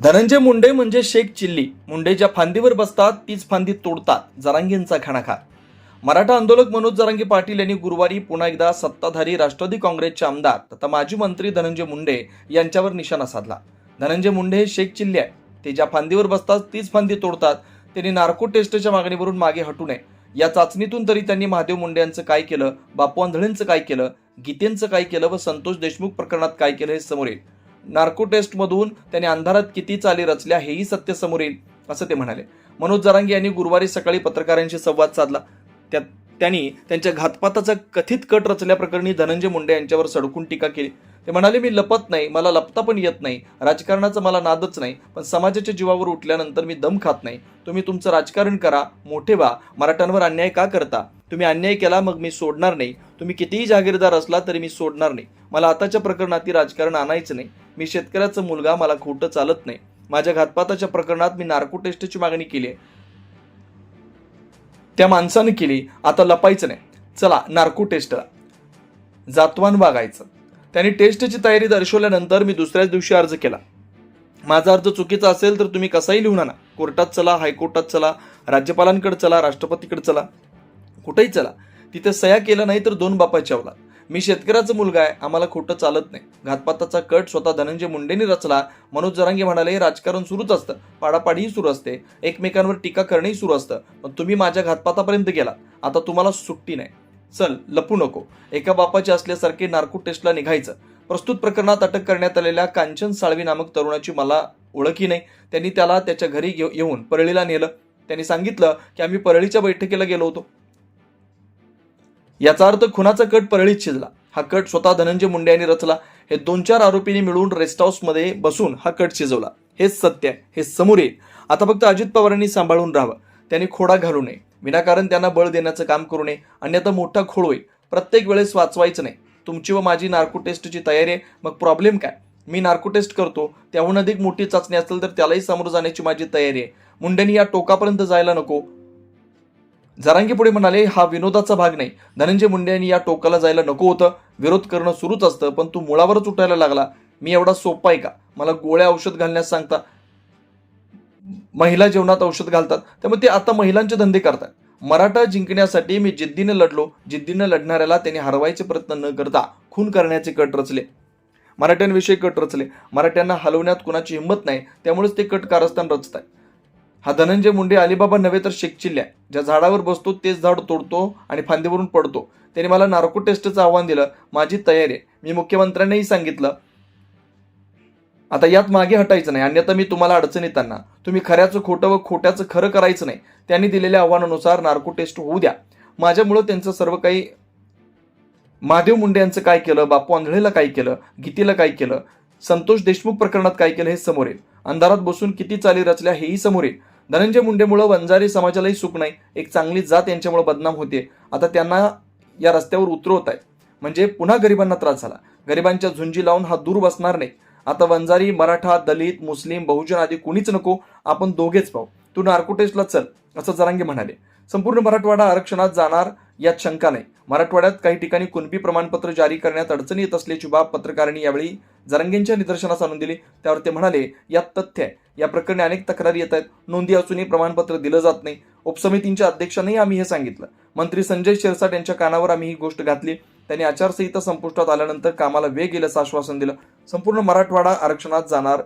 धनंजय मुंडे म्हणजे शेख चिल्ली. मुंडे ज्या फांदीवर बसतात तीच फांदी तोडतात. जरांगींचा खाणाखा मराठा आंदोलक मनोज जरांगी पाटील यांनी गुरुवारी पुन्हा एकदा सत्ताधारी राष्ट्रवादी काँग्रेसचे आमदार तथा माजी मंत्री धनंजय मुंडे यांच्यावर निशाणा साधला. धनंजय मुंडे हे शेख चिल्ली आहे ते ज्या फांदीवर बसतात तीच फांदी तोडतात. त्यांनी नार्को टेस्टच्या मागणीवरून मागे हटू नये. या चाचणीतून तरी त्यांनी महादेव मुंडे यांचं काय केलं बापू आंधळेंचं काय केलं गीतेंचं काय केलं व संतोष देशमुख प्रकरणात काय केलं हे समोर येईल. नार्को टेस्टमधून त्यांनी अंधारात किती चाली रचल्या हेही सत्य समोर येईल असं ते म्हणाले. मनोज जरांगे यांनी गुरुवारी सकाळी पत्रकारांशी संवाद साधला. त्यात त्यांनी त्यांच्या घातपाताचा कथित कट रचल्याप्रकरणी धनंजय मुंडे यांच्यावर सडकून टीका केली. ते म्हणाले मी लपत नाही मला लपता पण येत नाही. राजकारणाचा मला नादच नाही पण समाजाच्या जीवावर उठल्यानंतर मी दम खात नाही. तुम्ही तुमचं राजकारण करा मोठे व्हा. मराठ्यांवर अन्याय का करता? तुम्ही अन्याय केला मग मी सोडणार नाही. तुम्ही कितीही जागीरदार असला तरी मी सोडणार नाही. मला आताच्या प्रकरणात राजकारण आणायचं नाही. मी शेतकऱ्याचा मुलगा मला खोटं चालत नाही. माझ्या घातपाताच्या प्रकरणात मी नार्को टेस्टची मागणी केली आहे. त्या माणसानं केली. आता लपायचं नाही. चला नार्को टेस्टला जातवान वागायचं. त्यांनी टेस्टची तयारी दर्शवल्यानंतर मी दुसऱ्याच दिवशी अर्ज केला. माझा अर्ज चुकीचा असेल तर तुम्ही कसाही लिहून आणा कोर्टात चला हायकोर्टात चला राज्यपालांकडे चला राष्ट्रपतीकडे चला. कुठेही चला. तिथे सह्या केलं नाही तर दोन बापाची अवलाद मी शेतकऱ्याचा मुलगा आहे आम्हाला खोटं चालत नाही. घातपाताचा कट स्वतः धनंजय मुंडेंनी रचला. मनोज जरांगे म्हणाले राजकारण सुरूच असतं. पाडापाडीही सुरू असते. एकमेकांवर टीका करणंही सुरू असतं. पण तुम्ही माझ्या घातपातापर्यंत गेला. आता तुम्हाला सुट्टी नाही. चल लपू नको. एका बापाचे असल्यासारखे नार्को टेस्टला निघायचं. प्रस्तुत प्रकरणात अटक करण्यात आलेल्या कांचन साळवी नामक तरुणाची मला ओळखी नाही. त्यांनी त्याला त्याच्या घरी येऊन परळीला नेलं. त्यांनी सांगितलं की आम्ही परळीच्या बैठकीला गेलो होतो. याचा अर्थ खुनाचा कट परळीत शिजला. हा कट स्वतः धनंजय मुंडे यांनी रचला. हे दोन चार आरोपींनी मिळून रेस्ट हाऊसमध्ये बसून हा कट शिजवला. हेच सत्य आहे. हे समोर येईल. आता फक्त अजित पवारांनी सांभाळून राहावं. त्यांनी खोडा घालू नये. विनाकारण त्यांना बळ देण्याचं काम करू नये. अन्यथा मोठा खोळ होईल. प्रत्येक वेळेस वाचवायचं नाही. तुमची व माझी नार्को टेस्टची तयारी आहे. मग प्रॉब्लेम काय? मी नार्को टेस्ट करतो. त्याहून अधिक मोठी चाचणी असेल तर त्यालाही सामोरं जाण्याची माझी तयारी आहे. मुंडेंनी या टोकापर्यंत जायला नको. जरांगी पुढे म्हणाले हा विनोदाचा भाग नाही. धनंजय मुंडे यांनी या टोकाला जायला नको होतं. विरोध करणं सुरूच असतं पण तू मुळावरच उठायला लागला. मी एवढा सोपा आहे का? मला गोळ्या औषध घालण्यास सांगता. महिला जेवणात औषध घालतात. त्यामुळे ते आता महिलांचे धंदे करतात. मराठा जिंकण्यासाठी मी जिद्दीने लढलो. जिद्दीनं लढणाऱ्याला त्यांनी हरवायचे प्रयत्न न करता खून करण्याचे कट रचले. मराठ्यांविषयी कट रचले. मराठ्यांना हलवण्यात कुणाची हिंमत नाही. त्यामुळेच ते कट कारस्थान रचत आहे हा धनंजय मुंडे अलिबाबा नव्हे तर शेकचिल्ल्या ज्या झाडावर बसतो तेच झाड तोडतो आणि फांदीवरून पडतो. त्याने मला नार्को टेस्टचं आव्हान दिलं. माझी तयारी आहे. मी मुख्यमंत्र्यांनाही सांगितलं. आता यात मागे हटायचं नाही. अन्यथा मी तुम्हाला अडचणीत येताना तुम्ही खऱ्याचं खोटं व खोट्याचं खरं करायचं नाही. त्यांनी दिलेल्या आव्हानानुसार नार्को टेस्ट होऊ द्या. माझ्यामुळं त्यांचं सर्व काही महादेव मुंडे यांचं काय केलं? बापू आंधळेला काय केलं? गीतेला काय केलं? संतोष देशमुख प्रकरणात काय केलं हे समोर येईल. अंधारात बसून किती चाली रचल्या हेही समोर येईल. धनंजय मुंडेमुळं वंजारी समाजालाही सुख नाही. एक चांगली जात यांच्यामुळे बदनाम होते आता त्यांना या रस्त्यावर उतरवत आहे म्हणजे पुन्हा गरिबांना त्रास झाला. गरिबांच्या झुंजी लावून हा दूर बसणार नाही. आता वंजारी मराठा दलित मुस्लिम बहुजन आदी कुणीच नको. आपण दोघेच पाहू. तू नार्कोटेस्टला चल असं जरांगे म्हणाले. संपूर्ण मराठवाडा आरक्षणात जाणार यात शंका नाही. मराठवाड्यात काही ठिकाणी कुणबी प्रमाणपत्र जारी करण्यात अडचणी येत असल्याची बाब पत्रकारांनी यावेळी जरंगेंच्या निदर्शनास आणून दिली. त्यावर ते म्हणाले यात तथ्य आहे. या प्रकरणी अनेक तक्रारी येत आहेत. नोंदी असूनही प्रमाणपत्र दिलं जात नाही. उपसमितींच्या अध्यक्षांनाही आम्ही हे सांगितलं. मंत्री संजय शिरसाट यांच्या कानावर आम्ही ही गोष्ट घातली. त्यांनी आचारसंहिता संपुष्टात आल्यानंतर कामाला वेग येईल असं आश्वासन दिलं. संपूर्ण मराठवाडा आरक्षणात जाणार